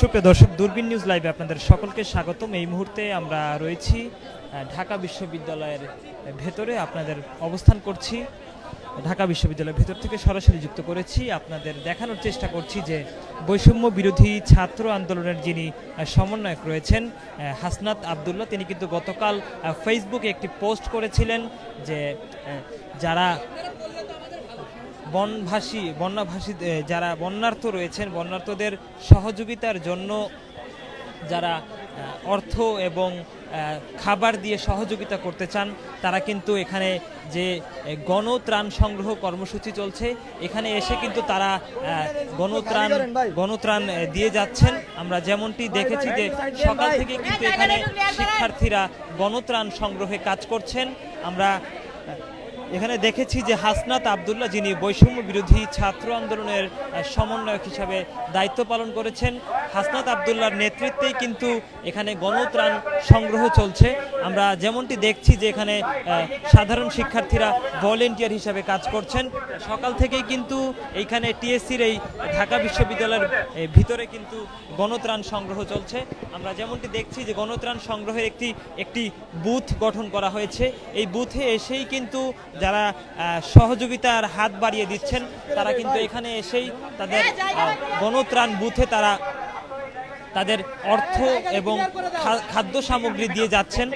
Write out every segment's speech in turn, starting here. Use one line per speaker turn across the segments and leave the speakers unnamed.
সুপ্রিয় দর্শক, দূরবীন নিউজ লাইভে আপনাদের সকলকে স্বাগতম। এই মুহূর্তে আমরা রয়েছি ঢাকা বিশ্ববিদ্যালয়ের ভেতরে আপনাদের অবস্থান করছি। ঢাকা বিশ্ববিদ্যালয়ের ভেতর থেকে সরাসরি যুক্ত করেছি। আপনাদের দেখানোর চেষ্টা করছি যে বৈষম্য বিরোধী ছাত্র আন্দোলনের যিনি সমন্বয়ক রয়েছেন হাসনাত আবদুল্লাহ, তিনি কিন্তু গতকাল ফেসবুকে একটি পোস্ট করেছিলেন যে যারা বনভাসী বন্যাভাসী যারা বন্যার্থ রয়েছেন, বন্যার্থদের সহযোগিতার জন্য যারা অর্থ এবং খাবার দিয়ে সহযোগিতা করতে চান, তারা কিন্তু এখানে যে গণত্রাণ সংগ্রহ কর্মসূচি চলছে, এখানে এসে কিন্তু তারা গণত্রাণ গণত্রাণ দিয়ে যাচ্ছেন। আমরা যেমনটি দেখেছি যে, সকাল থেকে কিন্তু এখানে শিক্ষার্থীরা গণত্রাণ সংগ্রহে কাজ করছেন। আমরা এখানে দেখেছি যে হাসনাত আবদুল্লাহ যিনি বৈষম্য বিরোধী ছাত্র আন্দোলনের সমন্বয়ক হিসাবে দায়িত্ব পালন করেছেন। হাসনাত আবদুল্লার নেতৃত্বেই কিন্তু এখানে গণত্রাণ সংগ্রহ চলছে। আমরা যেমনটি দেখছি যে এখানে সাধারণ শিক্ষার্থীরা ভলেন্টিয়ার হিসাবে কাজ করছেন। সকাল থেকেই কিন্তু এইখানে টিএসসির এই ঢাকা বিশ্ববিদ্যালয়ের ভিতরে কিন্তু গণত্রাণ সংগ্রহ চলছে। আমরা যেমনটি দেখছি যে গণত্রাণ সংগ্রহের একটি একটি বুথ গঠন করা হয়েছে। এই বুথে এসেই কিন্তু যারা সহযোগিতার হাত বাড়িয়ে দিচ্ছেন, তারা কিন্তু এখানে এসেই তাদের গণত্রাণ বুথে তারা তাদের অর্থ এবং খাদ্য সামগ্রী দিয়ে যাচ্ছেন।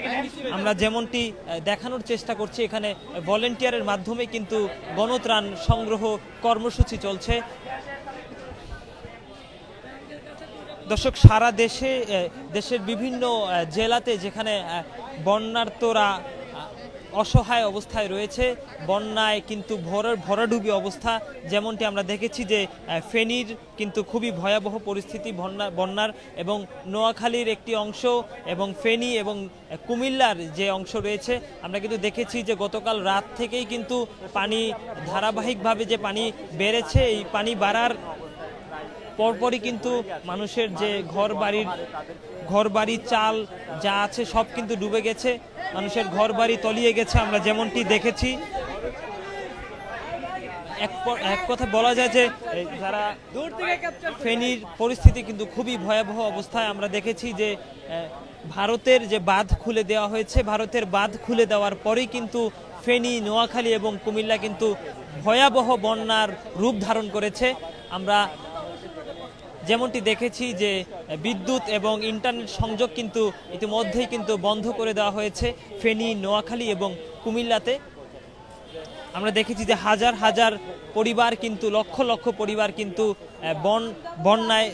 আমরা যেমনটি দেখানোর চেষ্টা করছি, এখানে ভলেন্টিয়ারের মাধ্যমে কিন্তু গণত্রাণ সংগ্রহ কর্মসূচি চলছে। দর্শক, সারা দেশে দেশের বিভিন্ন জেলাতে যেখানে বন্যার্তরা অসহায় অবস্থায় রয়েছে। বন্যায় কিন্তু ভরা ভরাডুবি অবস্থা যেমনটি আমরা দেখেছি যে ফেনীর কিন্তু খুবই ভয়াবহ পরিস্থিতি বন্যা, বন্যার এবং নোয়াখালীর একটি অংশ এবং ফেনী এবং কুমিল্লার যে অংশ রয়েছে, আমরা কিন্তু দেখেছি যে গতকাল রাত থেকেই কিন্তু পানি, ধারাবাহিকভাবে যে পানি বেড়েছে, এই পানি বাড়ার পরপরই কিন্তু মানুষের যে ঘর বাড়ির ঘর বাড়ি চাল যা আছে সব কিন্তু ডুবে গেছে। মানুষের ঘর বাড়ি তলিয়ে গেছে আমরা যেমনটি দেখেছি। এক কথা বলা যায় যে যারা ফেনীর পরিস্থিতি কিন্তু খুবই ভয়াবহ অবস্থায় আমরা দেখেছি যে ভারতের যে বাঁধ খুলে দেওয়া হয়েছে ভারতের বাঁধ খুলে দেওয়ার পরেই কিন্তু ফেনী নোয়াখালী এবং কুমিল্লা কিন্তু ভয়াবহ বন্যার রূপ ধারণ করেছে। আমরা যেমনটি দেখেছি যে বিদ্যুৎ এবং ইন্টারনেট সংযোগ কিন্তু ইতিমধ্যেই কিন্তু বন্ধ করে দেওয়া হয়েছে ফেনী, নোয়াখালী এবং কুমিল্লাতে। আমরা দেখেছি যে হাজার হাজার পরিবার কিন্তু, লক্ষ লক্ষ পরিবার কিন্তু বন, বন্যায়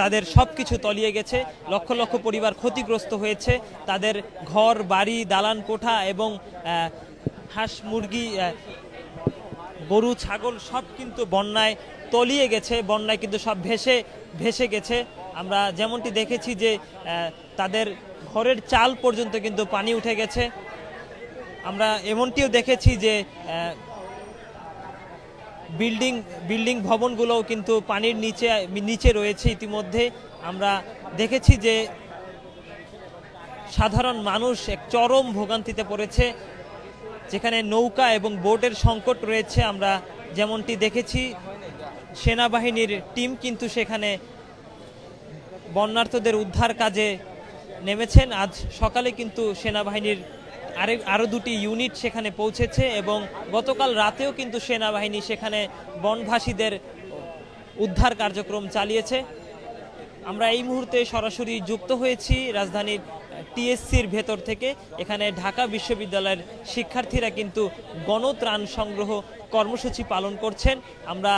তাদের সব কিছু তলিয়ে গেছে। লক্ষ লক্ষ পরিবার ক্ষতিগ্রস্ত হয়েছে। তাদের ঘর, বাড়ি, দালান, কোঠা এবং হাঁস, মুরগি গরু, ছাগল সব কিন্তু বন্যায় তলিয়ে গেছে, বন্যায় কিন্তু সব ভেসে ভেসে গেছে। আমরা যেমনটি দেখেছি যে তাদের ঘরের চাল পর্যন্ত কিন্তু পানি উঠে গেছে। আমরা এমনটিও দেখেছি যে বিল্ডিং বিল্ডিং ভবনগুলোও কিন্তু পানির নিচে নিচে রয়েছে ইতিমধ্যে। আমরা দেখেছি যে, সাধারণ মানুষ এক চরম ভোগান্তিতে পড়েছে। যেখানে নৌকা এবং বোটের সংকট রয়েছে, আমরা যেমনটি দেখেছি। সেনাবাহিনীর টিম কিন্তু সেখানে বন্যার্থদের উদ্ধার কাজে নেমেছেন। আজ সকালে কিন্তু সেনাবাহিনীর আরেক আরও দুটি ইউনিট সেখানে পৌঁছেছে এবং গতকাল রাতেও কিন্তু সেনাবাহিনী সেখানে বনভাসীদের উদ্ধার কার্যক্রম চালিয়েছে। আমরা এই মুহূর্তে সরাসরি যুক্ত হয়েছি রাজধানীর টিএসসির ভেতর থেকে। এখানে ঢাকা বিশ্ববিদ্যালয়ের শিক্ষার্থীরা কিন্তু গণত্রাণ সংগ্রহ কর্মসূচি পালন করছেন। আমরা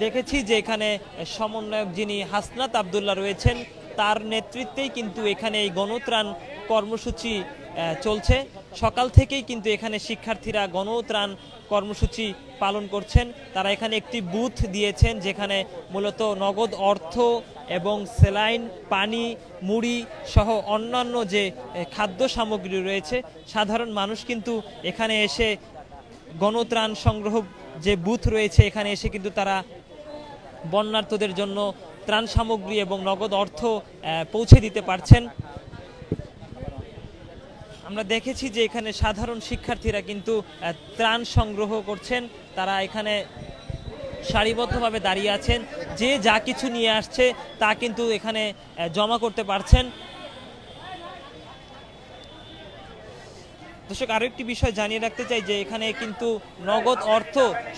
দেখেছি যে এখানে সমন্বয়ক যিনি হাসনাত আবদুল্লাহ রয়েছেন, তার নেতৃত্বেই কিন্তু এখানে এই গণত্রাণ কর্মসূচি চলছে। সকাল থেকেই কিন্তু এখানে শিক্ষার্থীরা গণত্রাণ কর্মসূচি পালন করছেন। তারা এখানে একটি বুথ দিয়েছেন যেখানে মূলত নগদ অর্থ এবং সেলাইন পানি, মুড়ি সহ অন্যান্য যে খাদ্য সামগ্রী রয়েছে, সাধারণ মানুষ কিন্তু এখানে এসে গণত্রাণ সংগ্রহ যে বুথ রয়েছে, এখানে এসে কিন্তু তারা বন্যার্থদের জন্য ত্রাণ সামগ্রী এবং নগদ অর্থ পৌঁছে দিতে পারছেন। আমরা দেখেছি যে এখানে সাধারণ শিক্ষার্থীরা কিন্তু ত্রাণ সংগ্রহ করছেন। তারা এখানে সারিবদ্ধভাবে দাঁড়িয়ে আছেন। যে যা কিছু নিয়ে আসছে তা কিন্তু এখানে জমা করতে পারছেন। দর্শক আরও একটি বিষয় জানিয়ে রাখতে চাই যে এখানে কিন্তু নগদ অর্থ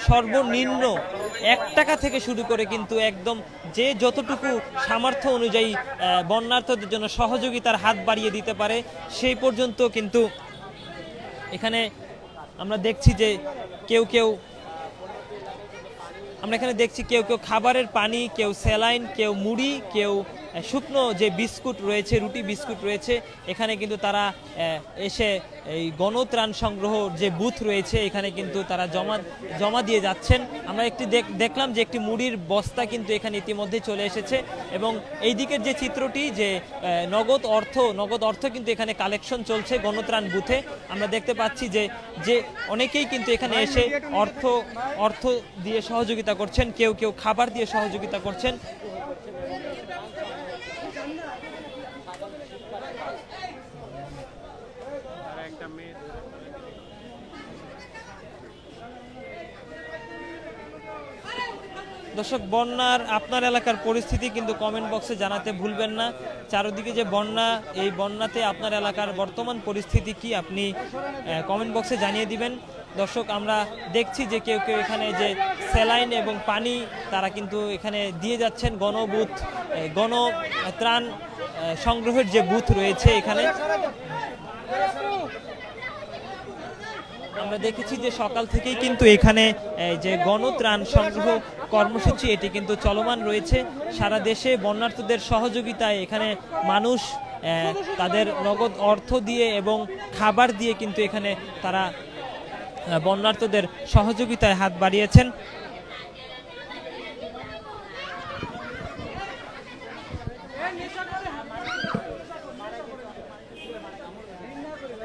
সর্বনিম্ন এক টাকা থেকে শুরু করে কিন্তু একদম যে যতটুকু সামর্থ্য অনুযায়ী বন্যার্থদের জন্য সহযোগিতার হাত বাড়িয়ে দিতে পারে, সেই পর্যন্ত কিন্তু এখানে আমরা দেখছি যে কেউ কেউ, আমরা এখানে দেখছি কেউ কেউ খাবারের পানি, কেউ স্যালাইন, কেউ মুড়ি, কেউ শুকনো যে বিস্কুট রয়েছে, রুটি বিস্কুট রয়েছে, এখানে কিন্তু তারা এসে এই গণত্রাণ সংগ্রহ যে বুথ রয়েছে, এখানে কিন্তু তারা জমা জমা দিয়ে যাচ্ছেন। আমরা একটি দেখ- দেখলাম যে একটি মুড়ির বস্তা কিন্তু এখানে ইতিমধ্যে চলে এসেছে এবং এই দিকের যে চিত্রটি যে নগদ অর্থ নগদ অর্থ কিন্তু এখানে কালেকশন চলছে গণত্রাণ বুথে। আমরা দেখতে পাচ্ছি যে যে অনেকেই কিন্তু এখানে এসে অর্থ অর্থ দিয়ে সহযোগিতা করছেন, কেউ কেউ খাবার দিয়ে সহযোগিতা করছেন। দর্শক, বন্যার আপনার এলাকার পরিস্থিতি কিন্তু কমেন্ট বক্সে জানাতে ভুলবেন না। চারদিকে যে বন্যা, এই বন্যাতে আপনার এলাকার বর্তমান পরিস্থিতি কি আপনি কমেন্ট বক্সে জানিয়ে দিবেন। দর্শক, আমরা দেখছি যে কেউ কেউ এখানে যে স্যালাইন এবং পানি, তারা কিন্তু এখানে দিয়ে যাচ্ছেন গণবুথ গণ ত্রাণ সংগ্রহের যে বুথ রয়েছে এখানে। আমরা দেখেছি যে সকাল থেকেই কিন্তু এখানে যে গণত্রাণ সংগ্রহ কর্মসূচি, এটি কিন্তু চলমান রয়েছে। সারা দেশে বন্যার্থদের সহযোগিতায় এখানে মানুষ তাদের নগদ অর্থ দিয়ে এবং খাবার দিয়ে কিন্তু এখানে তারা বন্যার্থদের সহযোগিতায় হাত বাড়িয়েছেন।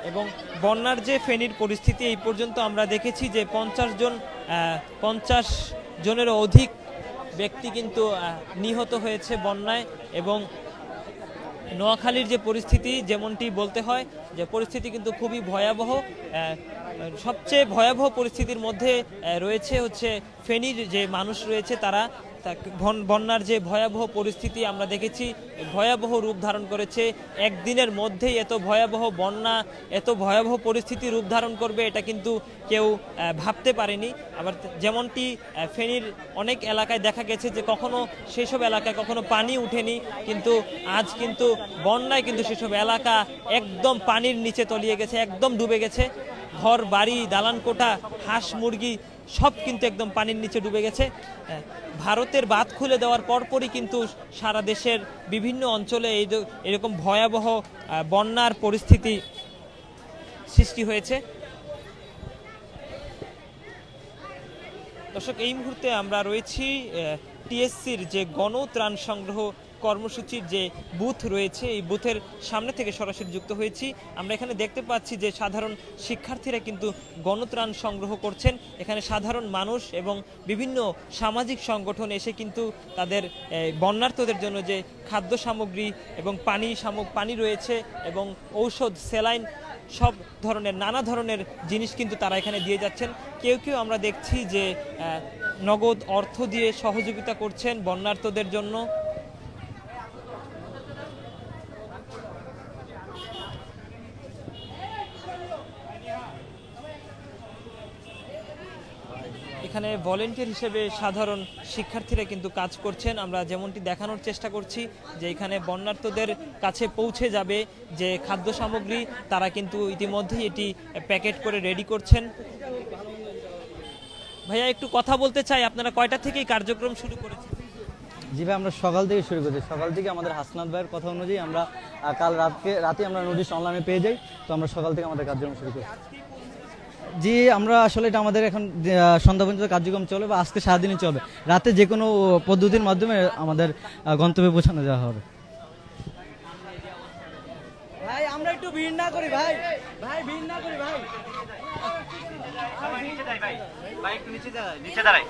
এবং বন্যার যে ফেনীর পরিস্থিতি, এই পর্যন্ত আমরা দেখেছি যে পঞ্চাশ জন পঞ্চাশ জনেরও অধিক ব্যক্তি কিন্তু নিহত হয়েছে বন্যায় এবং নোয়াখালীর যে পরিস্থিতি যেমনটি বলতে হয়, যে পরিস্থিতি কিন্তু খুবই ভয়াবহ। সবচেয়ে ভয়াবহ পরিস্থিতির মধ্যে রয়েছে হচ্ছে ফেনীর যে মানুষ রয়েছে তারা বন- বন্যার যে ভয়াবহ পরিস্থিতি আমরা দেখেছি, ভয়াবহ রূপ ধারণ করেছে। একদিনের মধ্যেই এত ভয়াবহ বন্যা, এত ভয়াবহ পরিস্থিতি রূপ ধারণ করবে এটা কিন্তু কেউ ভাবতে পারেনি। আবার যেমনটি ফেনীর অনেক এলাকায় দেখা গেছে যে কখনো সেসব এলাকায় কখনো পানি উঠেনি, কিন্তু আজ কিন্তু বন্যায় কিন্তু সেসব এলাকা একদম পানির নিচে তলিয়ে গেছে, একদম ডুবে গেছে। ঘর, বাড়ি, দালান কোঠা, হাঁস, মুরগি, সব কিন্তু একদম পানির নিচে ডুবে গেছে। ভারতের বাঁধ খুলে দেওয়ার পরপরই কিন্তু সারা দেশের বিভিন্ন অঞ্চলে এই এরকম ভয়াবহ বন্যার পরিস্থিতি সৃষ্টি হয়েছে। দর্শক, এই মুহূর্তে আমরা রয়েছি টিএসসির যে গণত্রাণ সংগ্রহ কর্মসূচির যে বুথ রয়েছে, এই বুথের সামনে থেকে সরাসরি যুক্ত হয়েছি। আমরা এখানে দেখতে পাচ্ছি যে সাধারণ শিক্ষার্থীরা কিন্তু গণত্রাণ সংগ্রহ করছেন। এখানে সাধারণ মানুষ এবং বিভিন্ন সামাজিক সংগঠন এসে কিন্তু তাদের বন্যার্থদের জন্য যে খাদ্য সামগ্রী এবং পানি সামগ, পানি রয়েছে এবং ঔষধ সেলাইন সব ধরনের, নানা ধরনের জিনিস কিন্তু তারা এখানে দিয়ে যাচ্ছেন। কেউ কেউ আমরা দেখছি যে নগদ অর্থ দিয়ে সহযোগিতা করছেন বন্যার্থদের জন্য। এখানে ভলেন্টিয়ার হিসেবে সাধারণ শিক্ষার্থীরা কিন্তু কাজ করছেন। আমরা যেমনটি দেখানোর চেষ্টা করছি যে এখানে বন্যার্থদের কাছে পৌঁছে যাবে যে খাদ্য সামগ্রী, তারা কিন্তু ইতিমধ্যেই এটি প্যাকেট করে রেডি করছেন। ভাইয়া, একটু কথা বলতে চাই, আপনারা কয়টা থেকেই কার্যক্রম শুরু করেছেন?
জি ভাই, আমরা সকাল থেকে শুরু করছি। সকাল থেকে আমাদের হাসনাত ভাইয়ের কথা অনুযায়ী আমরা কাল রাতকে রাতে আমরা নোটিশ অনলাইনে পেয়ে যাই। তো আমরা সকাল থেকে আমাদের কার্যক্রম শুরু করি জি আমরা আসলে এটা আমাদের এখন সন্ধ্যা পর্যন্ত কার্যক্রম চলবে বা আজকে সারাদিনই চলবে রাতে যে কোনো পদ্ধতির মাধ্যমে আমাদের গন্তব্যে পৌঁছানো যাওয়া হবে।
ভাই আমরা একটু ভিড় না করি ভাই। ভাই ভিড় না করি ভাই।
নিচে দাঁড়াই